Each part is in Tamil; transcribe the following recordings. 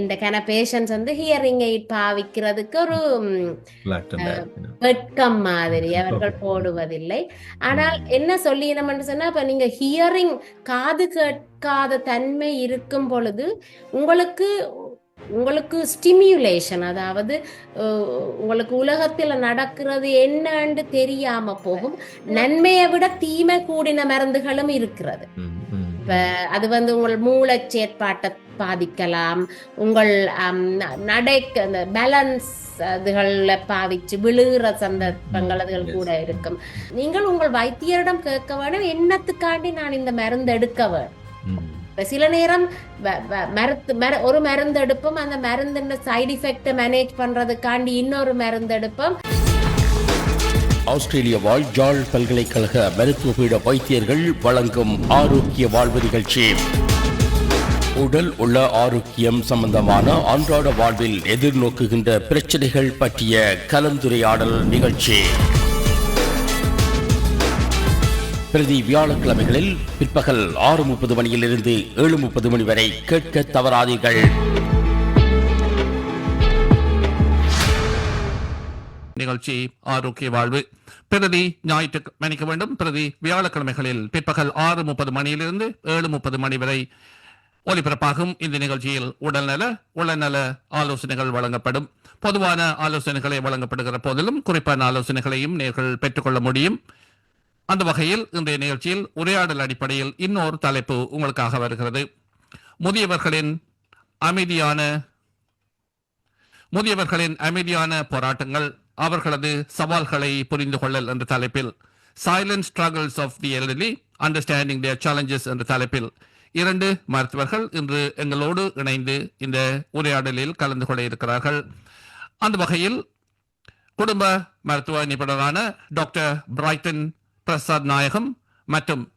இந்த கன பேஷன்ஸ் வந்து ஹியரிங் எய்ட் பாவிக்கிறதுக்கு ஒரு வெட்கம் மாதிரி அவர்கள் போடுவதில்லை. ஆனால் என்ன சொல்லினோம்னு சொன்னா இப்ப நீங்க ஹியரிங் காது கேட்காத தன்மை இருக்கும் பொழுது உங்களுக்கு உங்களுக்கு ஸ்டிமியுலேஷன் அதாவது உங்களுக்கு உலகத்தில் நடக்கிறது என்னன்னு தெரியாம போகும். நன்மையை விட தீமை கூடின மருந்துகளும் இருக்கிறது. இப்ப அது வந்து உங்கள் மூளை செயற்பாட்டை பாதிக்கலாம். உங்கள் நடை அந்த பேலன்ஸ் அதுகள்ல பாவிச்சு விழுகிற சந்தர்ப்பங்கள் அதுகள் கூட இருக்கும். நீங்கள் உங்கள் வைத்தியரிடம் கேட்க வேண்டும். என்னத்துக்காண்டி நான் இந்த மருந்து எடுக்க வேண்டும்? சில நேரம் வ- வ- மருத்து மர ஒரு மருந்து எடுப்போம் அந்த மருந்தின் சைடு எஃபெக்டை மேனேஜ் பண்றதுக்காண்டி இன்னொரு மருந்து எடுப்போம் ஆஸ்திரேலிய வாழ் ஜாழ் பல்கலைக்கழக மருத்துவ பீட வைத்தியர்கள் வழங்கும் ஆரோக்கிய வாழ்வு நிகழ்ச்சி. உடல் உள்ள ஆரோக்கியம் சம்பந்தமான அன்றாட வாழ்வில் எதிர்நோக்குகின்ற பிரச்சனைகள் பற்றிய கலந்துரையாடல் நிகழ்ச்சி. பிரதி வியாழக்கிழமைகளில் பிற்பகல் ஆறு முப்பது மணியிலிருந்து ஏழு முப்பது மணி வரை கேட்க தவறாதீர்கள். நிகழ்ச்சி ஆரோக்கிய வாழ்வு. பிரதி ஞாயிற்று மன்னிக்க வேண்டும். பிரதி வியாழக்கிழமைகளில் பிற்பகல் ஆறு முப்பது மணியிலிருந்து ஏழு முப்பது மணி வரை ஒலிபரப்பாகும். இந்த நிகழ்ச்சியில் உடல்நல உளநல ஆலோசனைகள் வழங்கப்படும். பொதுவான ஆலோசனைகளை வழங்கப்படுகிற போதிலும் குறிப்பான ஆலோசனைகளையும் நேர்கள் பெற்றுக்கொள்ள முடியும். அந்த வகையில் இன்றைய நிகழ்ச்சியில் உரையாடல் அடிப்படையில் இன்னொரு தலைப்பு உங்களுக்காக வருகிறது. முதியவர்களின் அமைதியான முதியவர்களின் அமைதியான போராட்டங்கள். அவர்களது சவால்களை புரிந்து கொள்ளல் என்ற தலைப்பில் silent struggles of the elderly understanding their challenges என்ற தலைப்பில். இரண்டு மருத்துவர்கள் இன்று எங்களோடு இணைந்து இந்த உரையாடலில் கலந்து கொள்ள இருக்கிறார்கள். அந்த வகையில் குடும்ப மருத்துவ நிபுணரான டாக்டர் பிரைட்டன் பிரசாத் நாயகம் மற்றும்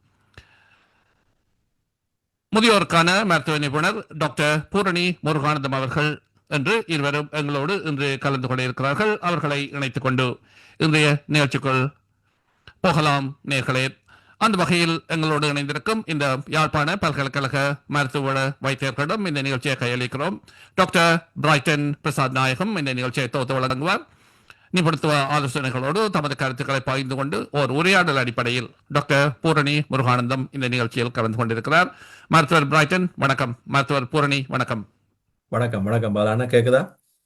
முதியோருக்கான மருத்துவ நிபுணர் டாக்டர் பூரணி முருகானந்தம் அவர்கள் என்று இருவரும் எங்களோடு இன்று கலந்து கொள்ள இருக்கிறார்கள் அவர்களை இணைத்துக் கொண்டு இன்றைய நிகழ்ச்சிக்குள் போகலாம் நேர்களே. அந்த வகையில் எங்களோடு இணைந்திருக்கும் இந்த யாழ்ப்பாண பல்கலைக்கழக மருத்துவ வைத்தியர்களிடம் இந்த நிகழ்ச்சியை கையளிக்கிறோம். டாக்டர் பிரைட்டன் பிரசாத் நாயகம் இந்த நிகழ்ச்சியை தொகுத்து வழங்குவார். நிபுணத்துவ ஆலோசனைகளோடு தமது கருத்துக்களை பகிர்ந்து கொண்டு ஓர் உரையாடல் அடிப்படையில் டாக்டர் பூரணி முருகானந்தம் இந்த நிகழ்ச்சியில் கலந்து கொண்டிருக்கிறார். மருத்துவர் பிரைட்டன் வணக்கம். மருத்துவர் பூரணி வணக்கம். வணக்கம் வணக்கம். பாலாண்ணா கேக்குதா?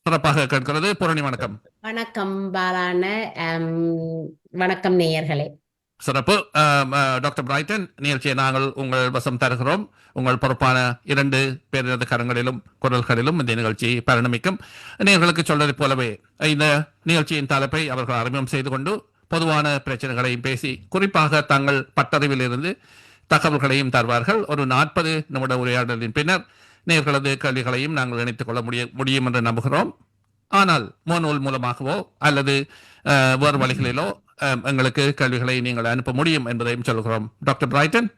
சிறப்பாக கேட்கிறது. பூரணி வணக்கம். வணக்கம் பாலான வணக்கம் நேயர்களே. சிறப்பு. டாக்டர் பிரைட்டன் நிகழ்ச்சியை நாங்கள் உங்கள் வசம் தருகிறோம். உங்கள் பொறுப்பான இரண்டு பேரது கரங்களிலும் குரல்களிலும் இந்த நிகழ்ச்சி பரிணமிக்கும். நேர்களுக்கு சொல்வதை போலவே இந்த நிகழ்ச்சியின் தலைப்பை அவர்கள் அறிமுகம் செய்து கொண்டு பொதுவான பிரச்சனைகளையும் பேசி குறிப்பாக தங்கள் பட்டறிவில் இருந்து தகவல்களையும் தருவார்கள். ஒரு நாற்பது நிமிட உரையாடலின் பின்னர் நேர்களது கேள்விகளையும் நாங்கள் இணைத்துக் கொள்ள முடிய முடியும் என்று நம்புகிறோம். ஆனால் முகநூல் மூலமாகவோ அல்லது வேறு வழிகளிலோ எங்களுக்கு கேள்விகளை நீங்கள் அனுப்ப முடியும் என்பதையும் சொல்கிறோம். டாக்டர் பிரைட்டன்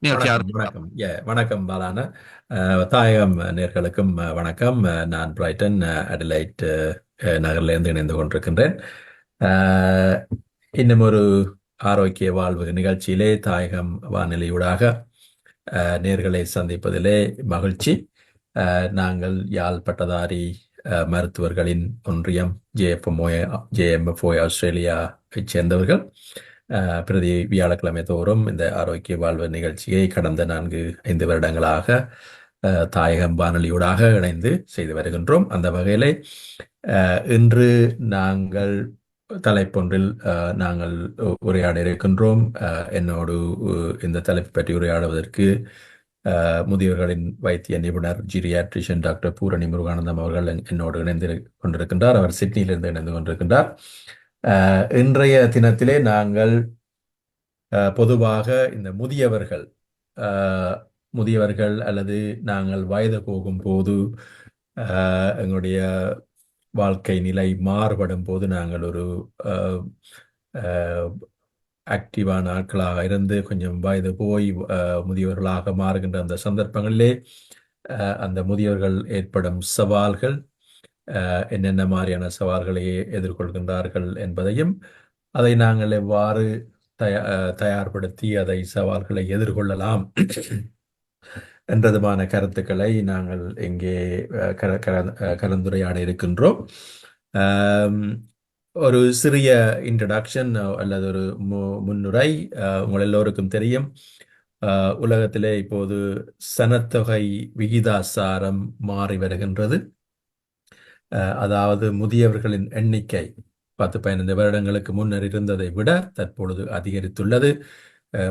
வணக்கம் ஆரம்பிக்கலாம். வணக்கம். அஹ், தாயகம் நேர்களுக்கும் வணக்கம். நான் பிரைட்டன் அடிலைட் நகரிலிருந்து இணைந்து கொண்டிருக்கின்றேன். இன்னும் ஒரு ஆரோக்கிய வாழ்வு நிகழ்ச்சியிலே தாயகம் வானொலியூடாக நேர்களை சந்திப்பதிலே மகிழ்ச்சி. நாங்கள் யாழ் பட்டதாரி மருத்துவர்களின் ஒன்றியம் ஜேஎஃப்எம்ஓ ஜேஎம்எஃப்ஓ ஆஸ்திரேலியாவைச் சேர்ந்தவர்கள். பிரதி வியாழக்கிழமை தோறும் இந்த ஆரோக்கிய வாழ்வு நிகழ்ச்சியை கடந்த நான்கு ஐந்து வருடங்களாக தாயகம் வானொலியூடாக இணைந்து செய்து வருகின்றோம். அந்த வகையிலே இன்று நாங்கள் தலைப்பொன்றில் அஹ், நாங்கள் உரையாட இருக்கின்றோம். அஹ், என்னோடு இந்த தலைப்பு பற்றி உரையாடுவதற்கு அஹ், முதியோர்களின் வைத்திய நிபுணர் ஜீரியாட்ரிஷியன் டாக்டர் பூரணி முருகானந்தம் அவர்கள் என்னோடு இணைந்து கொண்டிருக்கின்றார். அவர் சிட்னியிலிருந்து இணைந்து கொண்டிருக்கின்றார். இன்றைய தினத்திலே நாங்கள் பொதுவாக இந்த முதியவர்கள் முதியவர்கள் அல்லது நாங்கள் வயது போகும்போது அஹ், எங்களுடைய வாழ்க்கை நிலை மாறுபடும் போது நாங்கள் ஒரு அஹ், ஆக்டிவான ஆட்களாக இருந்து கொஞ்சம் வயது போய் முதியவர்களாக மாறுகின்ற அந்த சந்தர்ப்பங்களிலே அஹ், அந்த முதியவர்கள் ஏற்படும் சவால்கள் என்னென்ன மாதிரியான சவால்களை எதிர்கொள்கின்றார்கள் என்பதையும் அதை நாங்கள் எவ்வாறு தயா அஹ், தயார்படுத்தி அதை சவால்களை எதிர்கொள்ளலாம்? என்றதுமான கருத்துக்களை நாங்கள் இங்கே அஹ், கலந்துரையாட இருக்கின்றோம். ஒரு சிறிய இன்ட்ரடக்ஷன் அல்லது ஒரு மு முன்னுரை உங்கள் எல்லோருக்கும் தெரியும். உலகத்திலே இப்போது சனத்தொகை விகிதாசாரம் மாறி வருகின்றது. அஹ், அதாவது முதியவர்களின் எண்ணிக்கை பத்து பதினைந்து வருடங்களுக்கு முன்னர் இருந்ததை விட தற்பொழுது அதிகரித்துள்ளது.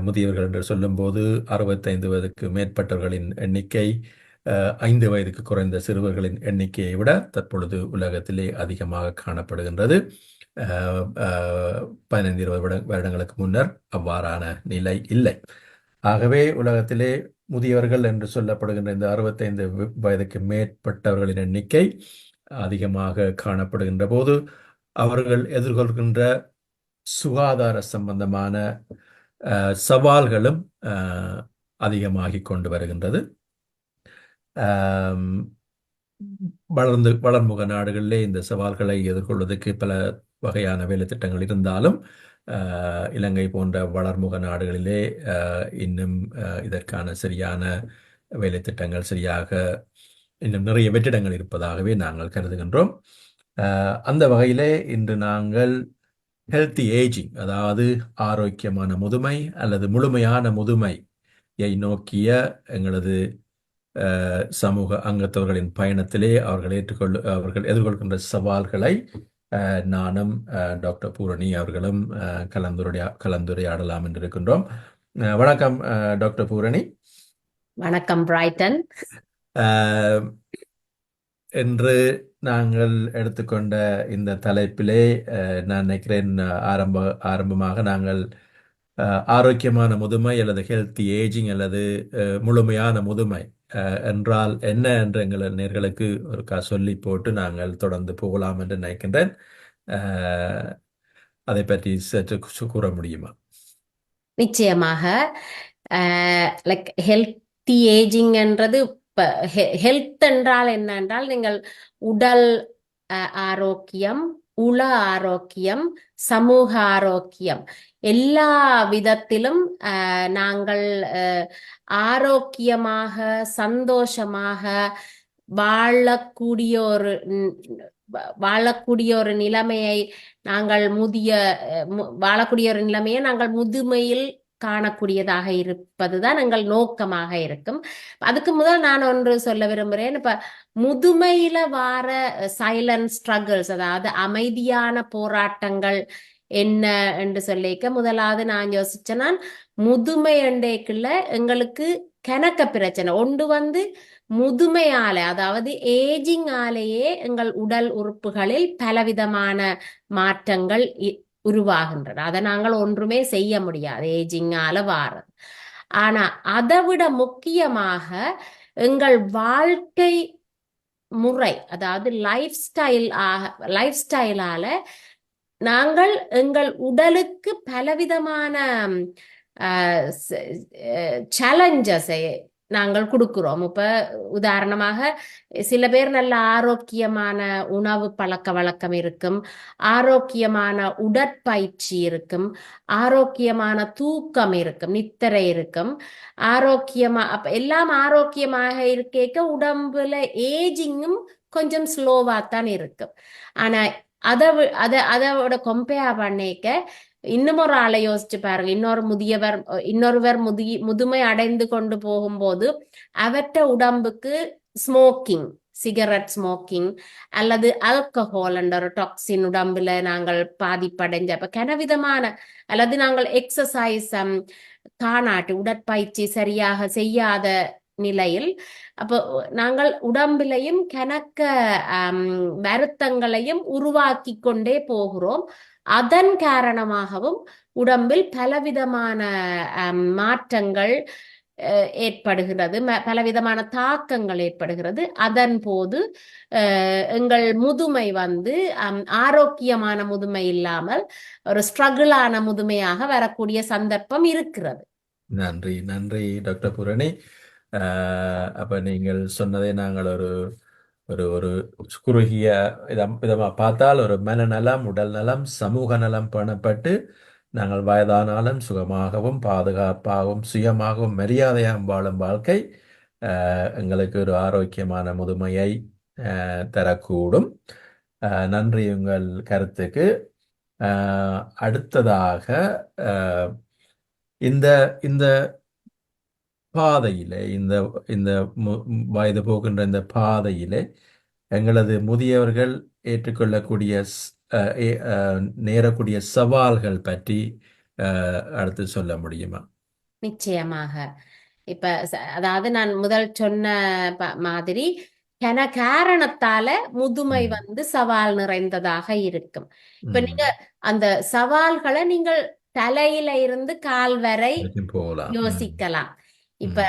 முதியவர்கள் என்று சொல்லும்போது அறுபத்தைந்து வயதுக்கு மேற்பட்டவர்களின் எண்ணிக்கை ஐந்து வயதுக்கு குறைந்த சிறுவர்களின் எண்ணிக்கையை விட தற்பொழுது உலகத்திலே அதிகமாக காணப்படுகின்றது. பதினைந்து இருபது வருட வருடங்களுக்கு முன்னர் அவ்வாறான நிலை இல்லை. ஆகவே உலகத்திலே முதியவர்கள் என்று சொல்லப்படுகின்ற இந்த அறுபத்தைந்து வயதுக்கு மேற்பட்டவர்களின் எண்ணிக்கை அதிகமாக காணப்படுகின்ற போது அவர்கள் எதிர்கொள்கின்ற சுகாதார சம்பந்தமான சவால்களும் அதிகமாகி கொண்டு வருகின்றது. வளர்ந்து வளர்முக நாடுகளிலே இந்த சவால்களை எதிர்கொள்வதற்கு பல வகையான வேலைத்திட்டங்கள் இருந்தாலும் இலங்கை போன்ற வளர்முக நாடுகளிலே இன்னும் இதற்கான சரியான வேலைத்திட்டங்கள் சரியாக இன்னும் நிறைய வெற்றிடங்கள் இருப்பதாகவே நாங்கள் கருதுகின்றோம். அந்த வகையிலே இன்று நாங்கள் ஹெல்த்தி ஏஜிங் அதாவது ஆரோக்கியமான முதுமை அல்லது முழுமையான முதுமையை நோக்கிய எங்களது சமூக அங்கத்தவர்களின் பயணத்திலே அவர்கள் ஏற்றுக்கொள் அவர்கள் எதிர்கொள்கின்ற சவால்களை நானும் டாக்டர் பூரணி அவர்களும் கலந்துரையா கலந்துரையாடலாம் என்று இருக்கின்றோம் வணக்கம் டாக்டர் பூரணி. வணக்கம் பிரைட்டன். இன்று நாங்கள் எடுத்துக்கொண்ட இந்த தலைப்பிலே நான் நினைக்கிறேன் ஆரம்ப ஆரம்பமாக நாங்கள் ஆரோக்கியமான முதுமை அல்லது ஹெல்த்தி ஏஜிங் அல்லது முழுமையான முதுமை அஹ், என்றால் என்ன என்று எங்கள் நேர்களுக்கு ஒரு கா சொல்லி போட்டு நாங்கள் தொடர்ந்து போகலாம் என்று நினைக்கின்றேன். அதை பற்றி சற்று கூற முடியுமா? நிச்சயமாக. லைக் ஹெல்த்தி ஏஜிங்ன்றது இப்போ ஹெல்த் என்றால் என்ன என்றால் நீங்கள் உடல் அஹ், ஆரோக்கியம் உள ஆரோக்கியம் சமூக ஆரோக்கியம். எல்லா விதத்திலும் நாங்கள் அஹ், ஆரோக்கியமாக சந்தோஷமாக வாழக்கூடிய ஒரு வாழக்கூடிய ஒரு நிலைமையை நாங்கள் முதிய மு- வாழக்கூடிய ஒரு நிலைமையை நாங்கள் முதுமையில் காணக்கூடியதாக இருப்பதுதான் எங்கள் நோக்கமாக இருக்கும். அதுக்கு முதல் நான் ஒன்று சொல்ல விரும்புகிறேன் இப்ப முதுமையில வார சைலண்ட் ஸ்ட்ரகிள்ஸ் அதாவது அமைதியான போராட்டங்கள் என்ன என்று சொல்லிக்க முதலாவது நான் யோசிச்சேன் முதுமை என்றைக்குள்ள எங்களுக்கு கணக்க பிரச்சனை. ஒன்று வந்து முதுமையால அதாவது ஏஜிங் ஆலேயே எங்கள் உடல் உறுப்புகளில் பலவிதமான மாற்றங்கள் உருவாகின்றன. அதை நாங்கள் ஒன்றுமே செய்ய முடியாது. ஏஜிங்கால வாரது. ஆனா அதை விட முக்கியமாக எங்கள் வாழ்க்கை முறை அதாவது லைஃப் ஸ்டைல் லைஃப் ஸ்டைலால நாங்கள் எங்கள் உடலுக்கு பலவிதமான சேலஞ்சஸை நாங்கள் கொடுக்கிறோம். இப்ப உதாரணமாக சில பேர் நல்ல ஆரோக்கியமான உணவு பழக்க வழக்கம் இருக்கும். ஆரோக்கியமான உடற்பயிற்சி இருக்கும். ஆரோக்கியமான தூக்கம் இருக்கும். நித்திரை இருக்கும். ஆரோக்கியமா அப்ப எல்லாம் ஆரோக்கியமாக இருக்கேக்க உடம்புல ஏஜிங்கும் கொஞ்சம் ஸ்லோவா தான் இருக்கும். ஆனா அதை அதை அதோட கம்பேர் பண்ணிக்க இன்னும் ஒரு ஆளை யோசிச்சு பாருங்க. இன்னொரு முதியவர் இன்னொருவர் முதி முதுமை அடைந்து கொண்டு போகும்போது அவற்ற உடம்புக்கு ஸ்மோக்கிங் சிகரெட் ஸ்மோக்கிங் அல்லது ஆல்கஹால் என்ற ஒரு டாக்ஸின் உடம்புல நாங்கள் பாதிப்படைஞ்ச அப்ப கனவிதமான அல்லது நாங்கள் எக்ஸசைஸ் காணாட்டு உடற்பயிற்சி சரியாக செய்யாத நிலையில் அப்போ நாங்கள் உடம்பிலையும் கணக்க வருத்தங்களையும் உருவாக்கி கொண்டே போகிறோம். அதன் காரணமாகவும் உடம்பில் பலவிதமான மாற்றங்கள் ஏற்படுகிறது. ம- பலவிதமான தாக்கங்கள் ஏற்படுகிறது. அதன் போது எங்கள் முதுமை வந்து ஆரோக்கியமான முதுமை இல்லாமல் ஒரு ஸ்ட்ரகிளான முதுமையாக வரக்கூடிய சந்தர்ப்பம் இருக்கிறது. நன்றி நன்றி டாக்டர் பூரணி. அப்ப நீங்கள் சொன்னதை நாங்கள் ஒரு ஒரு ஒரு குறுகிய இதம் விதமாக பார்த்தால் ஒரு மனநலம் உடல் நலம் சமூக நலம் பண்ணப்பட்டு நாங்கள் வயதானாலும் சுகமாகவும் பாதுகாப்பாகவும் சுயமாகவும் மரியாதையாகவும் வாழும் வாழ்க்கை எங்களுக்கு ஒரு ஆரோக்கியமான முதுமையை தரக்கூடும். நன்றி உங்கள் கருத்துக்கு. அடுத்ததாக இந்த இந்த பாதையிலே இந்த இந்த வயது போகின்ற இந்த பாதையிலே எங்களது முதியவர்கள் ஏற்றுக்கொள்ளக்கூடிய நேரக்கூடிய சவால்கள் பற்றி அடுத்து சொல்ல முடியுமா நிச்சயமாக இப்ப அதாவது நான் முதல் சொன்ன மாதிரி கன காரணத்தால முதுமை. வந்து சவால் நிறைந்ததாக இருக்கும் இப்ப. நீங்க அந்த சவால்களை நீங்கள் தலையில இருந்து கால் வரை. யோசிக்கலாம் இப்ப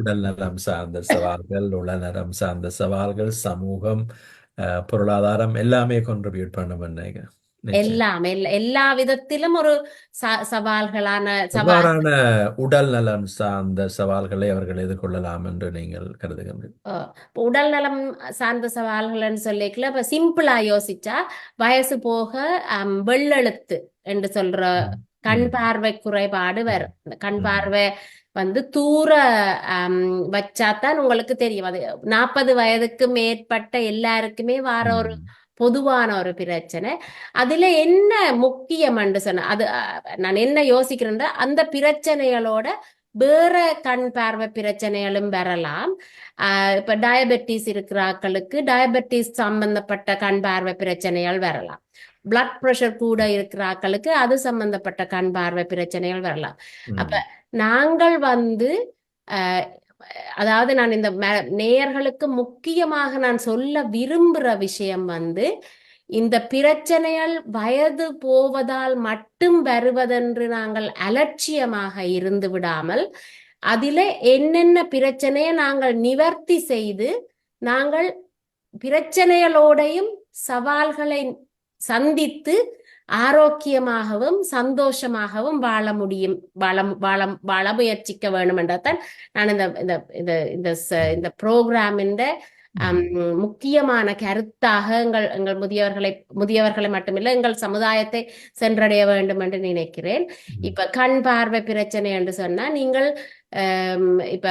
உடல் நலம் சார்ந்த சவால்கள் உடல்நலம் சார்ந்த சவால்கள் சமூகம் பொருளாதாரம் எல்லாமே கான்ட்ரிபியூட் பண்ணும். எல்லாம் எல்லா விதத்திலும் ஒரு சவால்களான சவால். எவ்வாறான உடல் நலம் சார்ந்த சவால்களை அவர்கள் எதிர்கொள்ளலாம் என்று நீங்கள் கருதுகின்றீர்கள்? உடல் நலம் சார்ந்த சவால்கள்னு சொல்லிக்கல இப்ப சிம்பிளா யோசிச்சா வயசு போக வெள்ளெழுத்து என்று சொல்ற கண். பார்வை குறைபாடு வரும். கண். பார்வை வந்து தூர வச்சாதான் உங்களுக்கு தெரியும். அது நாற்பது வயதுக்கு மேற்பட்ட எல்லாருக்குமே வார ஒரு. பொதுவான ஒரு பிரச்சனை. அதுல என்ன முக்கியம்னு சொன்ன அது நான் என்ன யோசிக்கிறேன்னா அந்த பிரச்சனைகளோட வேற கண் பார்வை பிரச்சனைகளும் வரலாம். இப்ப டயபெட்டிஸ் இருக்கிறாக்களுக்கு டயபெட்டிஸ் சம்பந்தப்பட்ட கண் பார்வை பிரச்சனைகள் வரலாம். பிளட் பிரஷர் கூட இருக்கிறாக்களுக்கு அது சம்பந்தப்பட்ட கண் பார்வை பிரச்சனைகள் வரலாம். அப்ப நாங்கள் வந்து அதாவது நான் இந்த நேயர்களுக்கு முக்கியமாக நான் சொல்ல விரும்புகிற விஷயம் வந்து இந்த பிரச்சனைகள் வயது போவதால் மட்டும் வருவதென்று நாங்கள் அலட்சியமாக இருந்து விடாமல் அதில் என்னென்ன பிரச்சனையை நாங்கள் நிவர்த்தி செய்து நாங்கள் பிரச்சனைகளோடையும் சவால்களை சந்தித்து ஆரோக்கியமாகவும் சந்தோஷமாகவும் வாழ முடியும். வாழ வாழ வாழ முயற்சிக்க வேண்டும் என்றதான் நான் இந்த இந்த இந்த இந்த இந்த ப்ரோக்ராமின் முக்கியமான கருத்தாக எங்கள் எங்கள் முதியவர்களை முதியவர்களை மட்டுமில்லை எங்கள் சமுதாயத்தை சென்றடைய வேண்டும் என்று நினைக்கிறேன். இப்ப கண் பார்வை பிரச்சனை என்று சொன்னா நீங்கள் இப்ப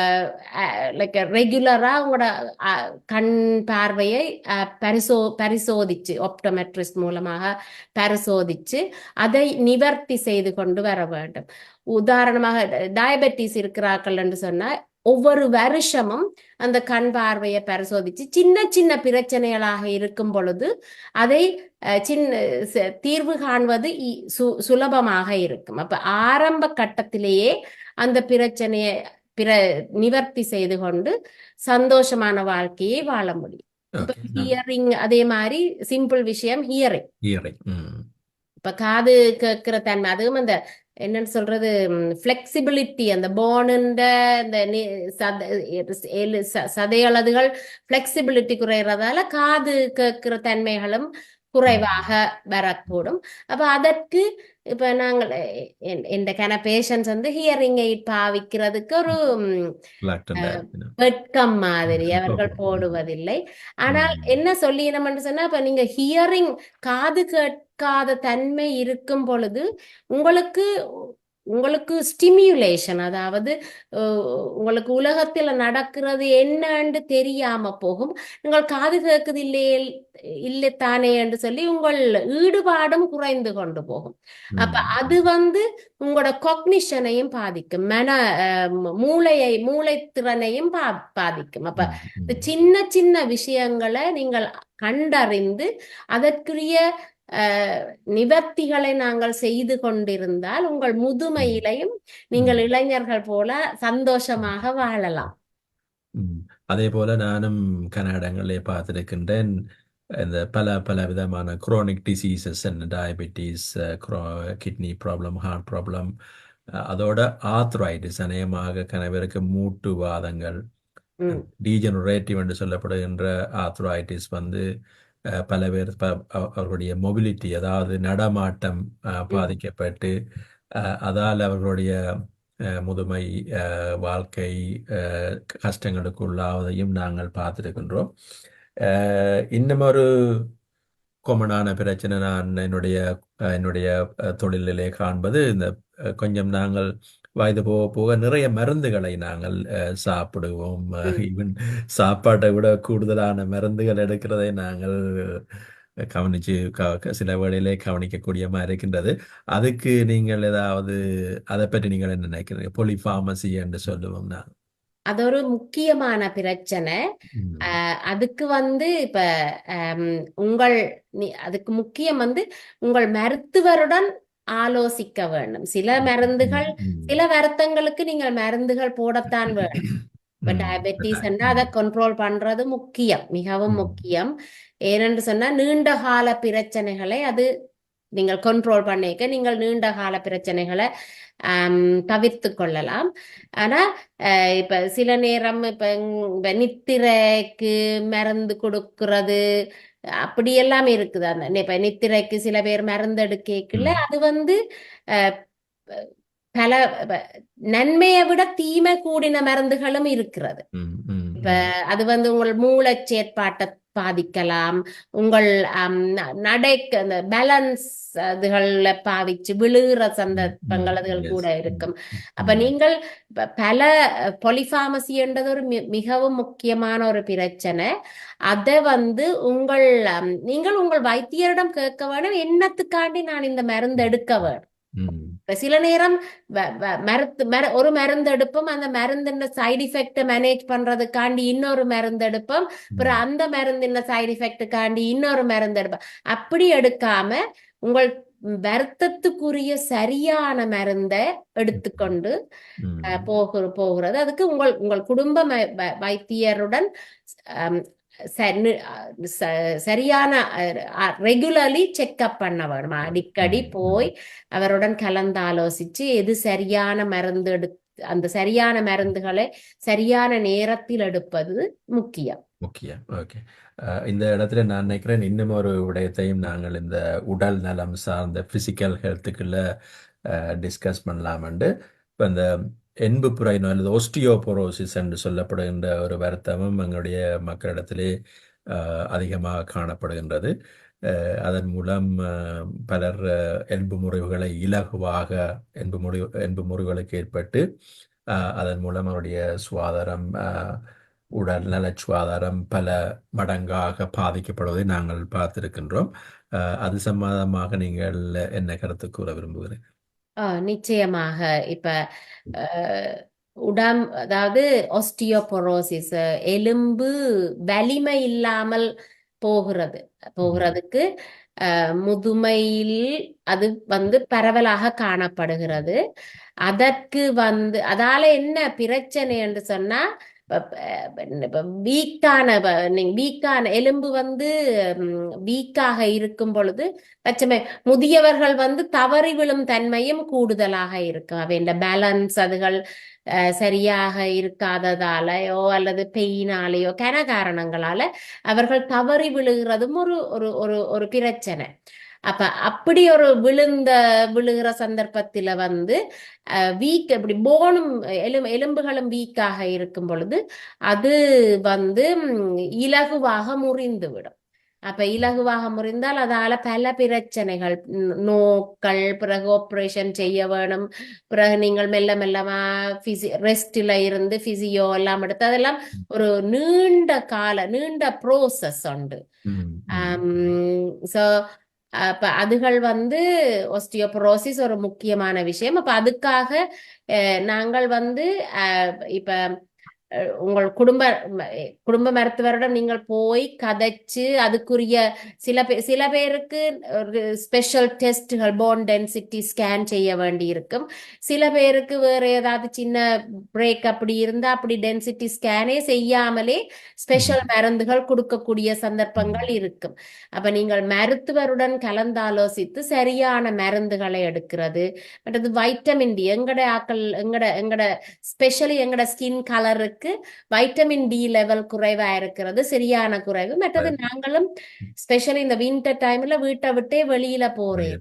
லைக் ரெகுலரா உங்களோட அஹ், கண் பார்வையை அஹ், பரிசோ பரிசோதிச்சு ஒப்டோமெட்ரிஸ்ட் மூலமாக பரிசோதிச்சு அதை நிவர்த்தி செய்து கொண்டு வர வேண்டும். உதாரணமாக டயபெட்டிஸ் இருக்கிறார்கள் என்று சொன்னா ஒவ்வொரு வருஷமும் அந்த கண் பார்வையை பரிசோதிச்சு சின்ன சின்ன பிரச்சனைகளாக இருக்கும் பொழுது அதை சின்ன தீர்வு காண்பது சுலபமாக இருக்கும் அப்ப ஆரம்ப கட்டத்திலேயே அந்த பிரச்சனையை பிற நிவர்த்தி செய்து கொண்டு சந்தோஷமான வாழ்க்கையை வாழ முடியும். ஹியரிங் அதே மாதிரி சிம்பிள் விஷயம் ஹியரிங். இப்ப காது கேட்கிற தன்மை அதுவும் அந்த என்னன்னு சொல்றது ஃபிளெக்சிபிலிட்டி அந்த போனுண்ட இந்த சதையளதுகள் ஃபிளெக்சிபிலிட்டி குறையறதால காது கேட்கிற தன்மைகளும் குறைவாக வரக்கூடும் அப்ப அதற்கு இப்ப நாங்கள் இந்த கன பேஷன்ஸ் வந்து ஹியரிங் எய்ட் பாவிக்கிறதுக்கு ஒரு. வெட்கம் மாதிரி அவர்கள் போடுவதில்லை ஆனால் ம். என்ன சொல்லினோம்னு சொன்னா இப்ப நீங்க ஹியரிங் காது கேட்காத தன்மை இருக்கும் பொழுது உங்களுக்கு உங்களுக்கு ஸ்டிமியுலேஷன் அதாவது உங்களுக்கு உலகத்துல நடக்கிறது என்னன்னு தெரியாம போகும் நீங்கள் காது கேட்குது இல்லையே இல்லை தானே என்று சொல்லி உங்கள் ஈடுபாடும் குறைந்து கொண்டு போகும் அப்ப. அது வந்து உங்களோட கொக்னிஷனையும் பாதிக்கும் மன மூளையை மூளைத்திறனையும் பா பாதிக்கும் அப்ப. இந்த சின்ன சின்ன விஷயங்களை நீங்கள் கண்டறிந்து அதற்குரிய நிவர்த்திகளை நாங்கள் செய்து கொண்டிருந்தால் உங்கள் முதுமையிலையும் நீங்கள் இளைஞர்கள் போல சந்தோஷமாக வாழலாம். அதே போல நானும் கன்னடங்களே பார்த்திருக்கின்றேன். இந்த பல பல விதமான chronic diseases diabetes kidney problem heart problem அதோட ஆர்த்ரைட்டிஸ் அநேகமாக கணவருக்கு மூட்டு வாதங்கள் டீஜெனரேட்டிவ் என்று சொல்லப்படுகின்ற ஆர்த்ரைட்டிஸ் வந்து பல பேர் அவர்களுடைய மொபிலிட்டி அதாவது நடமாட்டம் பாதிக்கப்பட்டு அதால் அவர்களுடைய முதுமை அஹ், வாழ்க்கை அஹ், கஷ்டங்களுக்கு உள்ளாவதையும் நாங்கள் பார்த்திருக்கின்றோம். இன்னும் ஒரு காமனான பிரச்சனை நான் என்னுடைய என்னுடைய தொழிலிலே காண்பது இந்த கொஞ்சம் நாங்கள் வயது போக போக நிறைய மருந்துகளை நாங்கள் சாப்பிடுவோம். ஈவன் சாப்பாட்டை விட கூடுதலான மருந்துகள் எடுக்கிறதை நாங்கள் கவனிச்சு சில வேளையிலே கவனிக்கக்கூடியமா இருக்கின்றது. அதுக்கு நீங்கள் ஏதாவது அதை பற்றி நீங்கள் என்ன நினைக்கிறீங்க? பொலிஃபார்மசி என்று சொல்லுவோம் நான் அது ஒரு முக்கியமான பிரச்சனை. அதுக்கு வந்து இப்ப உங்கள் அதுக்கு முக்கியம் வந்து உங்கள் மருத்துவருடன் ஆலோசிக்க வேண்டும். சில மருந்துகள். சில வருத்தங்களுக்கு நீங்கள் மருந்துகள் போடத்தான் வேணும் இப்ப. டயபெட்டிஸ் அதை கண்ட்ரோல் பண்றது முக்கியம் மிகவும். முக்கியம். ஏனென்று சொன்னா நீண்ட கால பிரச்சனைகளை அது நீங்கள் கண்ட்ரோல் பண்ணிக்க நீங்கள் நீண்ட கால பிரச்சனைகளை தவிர்த்து கொள்ளலாம். ஆனா இப்ப சில நேரம் இப்ப நித்திரைக்கு மருந்து கொடுக்கிறது அப்படியெல்லாம் இருக்குது. அந்த இப்ப நித்திரைக்கு சில பேர் மருந்து எடுக்கல ம். அது வந்து பல நன்மையை விட தீமை கூடின மருந்துகளும் இருக்கிறது. இப்ப அது வந்து உங்கள் மூளை செயற்பாட்டை பாதிக்கலாம் உங்கள் நடை அந்த பேலன்ஸ் அதுகள்ல பாவிச்சு விழுகிற சந்தர்ப்பங்கள் அதுகள். கூட இருக்கும் அப்ப. நீங்கள் பல பொலிஃபார்மசி என்றது ஒரு மிகவும் முக்கியமான ஒரு பிரச்சனை அதை வந்து உங்கள் நீங்கள் உங்கள் வைத்தியரிடம் கேட்க வேணும் என்னத்துக்காண்டி நான் இந்த மருந்து எடுக்க வேணும் ம். இப்ப சில நேரம் வ- வ- மருத்து மரு- ஒரு மருந்து எடுப்போம் அந்த மருந்தின் சைடு எஃபெக்டை மேனேஜ் பண்றதுக்காண்டி இன்னொரு மருந்து எடுப்போம் அப்புறம் அந்த மருந்தின் சைடு எஃபெக்டுக்காண்டி இன்னொரு மருந்து எடுப்போம் அப்படி எடுக்காம உங்கள் வருத்தத்துக்குரிய சரியான மருந்தை எடுத்துக்கொண்டு ம். அஹ், போகு போகிறது. அதுக்கு உங்கள் உங்கள் குடும்ப வைத்தியருடன் சரியான ரெகுலர்லி செக்அப் பண்ண வேணும் அடிக்கடி. போய் அவருடன் கலந்தாலோசிச்சு எது சரியான மருந்து எடு அந்த சரியான மருந்துகளை சரியான நேரத்தில் எடுப்பது முக்கியம். முக்கியம். ஓகே. இந்த இடத்துல நான் நினைக்கிறேன் இன்னும் ஒரு விடயத்தையும் நாங்கள் இந்த உடல் நலம் சார்ந்த பிசிக்கல் ஹெல்த்துக்குள்ள டிஸ்கஸ் பண்ணலாமெண்டு. இப்போ இந்த என்பு நோய் அல்லது ஓஸ்டியோபோரோசிஸ் என்று சொல்லப்படுகின்ற ஒரு வருத்தமும் எங்களுடைய மக்களிடத்திலே அதிகமாக காணப்படுகின்றது. அதன் மூலம் பலர் என்பு முறிவுகளை இலகுவாக என்பு முறிவு என்பு முறிவுகளுக்கு ஏற்பட்டு அதன் மூலம் அவருடைய சுகாதாரம் உடல் நலச் சுகாதாரம் பல மடங்காக பாதிக்கப்படுவதை நாங்கள் பார்த்திருக்கின்றோம். அது சம்பந்தமாக நீங்கள் என்ன கருத்து கூற விரும்புகிறேன் ஆஹ் நிச்சயமாக. இப்ப அஹ், உடம் அதாவது ஒஸ்டியோபொரோசிஸ் எலும்பு வலிமை இல்லாமல் போகிறது. போகிறதுக்கு முதுமையில் அது வந்து பரவலாக காணப்படுகிறது. அதற்கு வந்து அதால என்ன பிரச்சனை என்று சொன்னா வீக்கான வீக்கான எலும்பு வந்து வீக்காக இருக்கும் பொழுது பச்சமை முதியவர்கள் வந்து தவறி விழும் தன்மையும் கூடுதலாக இருக்கும் அவைண்ட பேலன்ஸ் அதுகள் அஹ், சரியாக இருக்காததாலயோ அல்லது பெயினாலேயோ கன காரணங்களால அவர்கள் தவறி விழுகிறதும் ஒரு ஒரு ஒரு ஒரு பிரச்சனை. அப்ப அப்படி ஒரு விழுந்த விழுகிற சந்தர்ப்பத்துல வந்து வீக் இப்படி போனும் எலும் எலும்புகளும் வீக்காக இருக்கும் பொழுது அது வந்து இலகுவாக முறிந்து விடும் அப்ப இலகுவாக முறிந்தால் அதால பல பிரச்சனைகள் நோக்கள் பிறகு ஆப்ரேஷன் செய்ய வேணும். பிறகு நீங்கள் மெல்ல மெல்லமா பிசி ரெஸ்டில் இருந்து பிசியோ எல்லாம் எடுத்து அதெல்லாம் ஒரு நீண்ட கால நீண்ட ப்ரோசஸ் உண்டு. ம். ஸோ அப்ப அதுகள் வந்து ஒஸ்டியோபரோசிஸ் ஒரு முக்கியமான விஷயம். அப்ப அதுக்காக அஹ், நாங்கள் வந்து இப்ப உங்கள் குடும்ப குடும்ப மருத்துவரிடம் நீங்கள் போய் கதைச்சு அதுக்குரிய சில பே சில பேருக்கு ஒரு ஸ்பெஷல் டெஸ்ட்கள் போன் டென்சிட்டி ஸ்கேன் செய்ய வேண்டி இருக்கும் சில பேருக்கு வேற ஏதாவது சின்ன பிரேக் அப்படி இருந்தா அப்படி டென்சிட்டி ஸ்கேனே செய்யாமலே ஸ்பெஷல் மருந்துகள் கொடுக்கக்கூடிய சந்தர்ப்பங்கள் இருக்கும். அப்ப நீங்கள் மருத்துவருடன் கலந்தாலோசித்து சரியான மருந்துகளை எடுக்கிறது. மற்றது வைட்டமின் டி எங்கட ஆக்கள் எங்கட எங்கட ஸ்பெஷலி எங்கட ஸ்கின் கலருக்கு வைட்டமின் டி லெவல் குறைவா இருக்கிறது சரியான குறைவு. மற்றது நாங்களும் ஸ்பெஷலி இந்த வின்டர் டைம்ல வீட்டை விட்டே வெளியில போறேன்.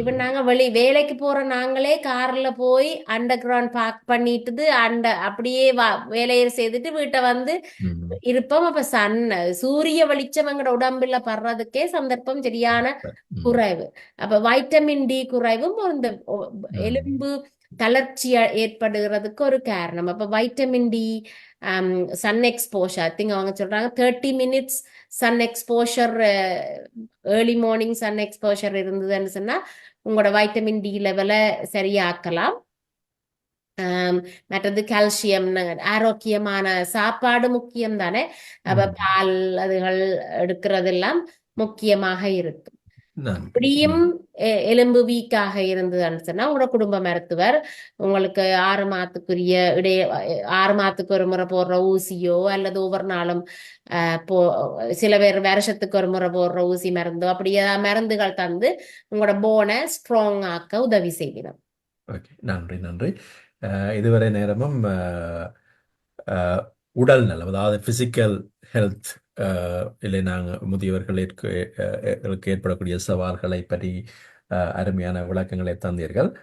இப்ப நாங்க வெளி வேலைக்கு போற நாங்களே கார்ல போய் அண்டர் கிரவுண்ட் பார்க் பண்ணிட்டு அண்ட அப்படியே வேலையை செய்துட்டு வீட்டை வந்து. இருப்போம். அப்ப சன் சூரிய வெளிச்சம் எங்கட உடம்புல படுறதுக்கே சந்தர்ப்பம் சரியான. குறைவு. அப்ப வைட்டமின் டி குறைவும் இந்த எலும்பு தளர்ச்சி ஏற்படுகிறதுக்கு ஒரு காரணம். அப்ப vitamin D sun exposure I think அவங்க சொல்றாங்க thirty minutes sun exposure early morning sun exposure இருந்ததுன்னு சொன்னா உங்களோட வைட்டமின் டி லெவலை சரியாக்கலாம். மற்றது கால்சியம் ஆரோக்கியமான சாப்பாடு முக்கியம் தானே? அப்ப. பால் அதுகள் எடுக்கிறதெல்லாம் முக்கியமாக இருக்கு எ- எலும்பு வீக்காக இருந்ததுன்னு சொன்னா உங்களோட குடும்ப மருத்துவர் உங்களுக்கு ஆறு மாதத்துக்குரிய இடைய ஆறு மாதத்துக்கு ஒரு முறை போடுற ஊசியோ அல்லது ஒவ்வொரு நாளும் போ சில பேர் வருஷத்துக்கு ஒரு முறை போடுற ஊசி மருந்தோ அப்படி மருந்துகள் தந்து உங்களோட போனை ஸ்ட்ராங் ஆக்க உதவி செய்விடும் ஓகே. நன்றி நன்றி. இதுவரை நேரமும் உடல் நலம் அதாவது ஃபிசிக்கல் ஹெல்த் இல்லை நாங்கள் முதியவர்களுக்கு ஏற்படக்கூடிய சவால்களை பற்றி அருமையான விளக்கங்களை தந்தீர்கள்.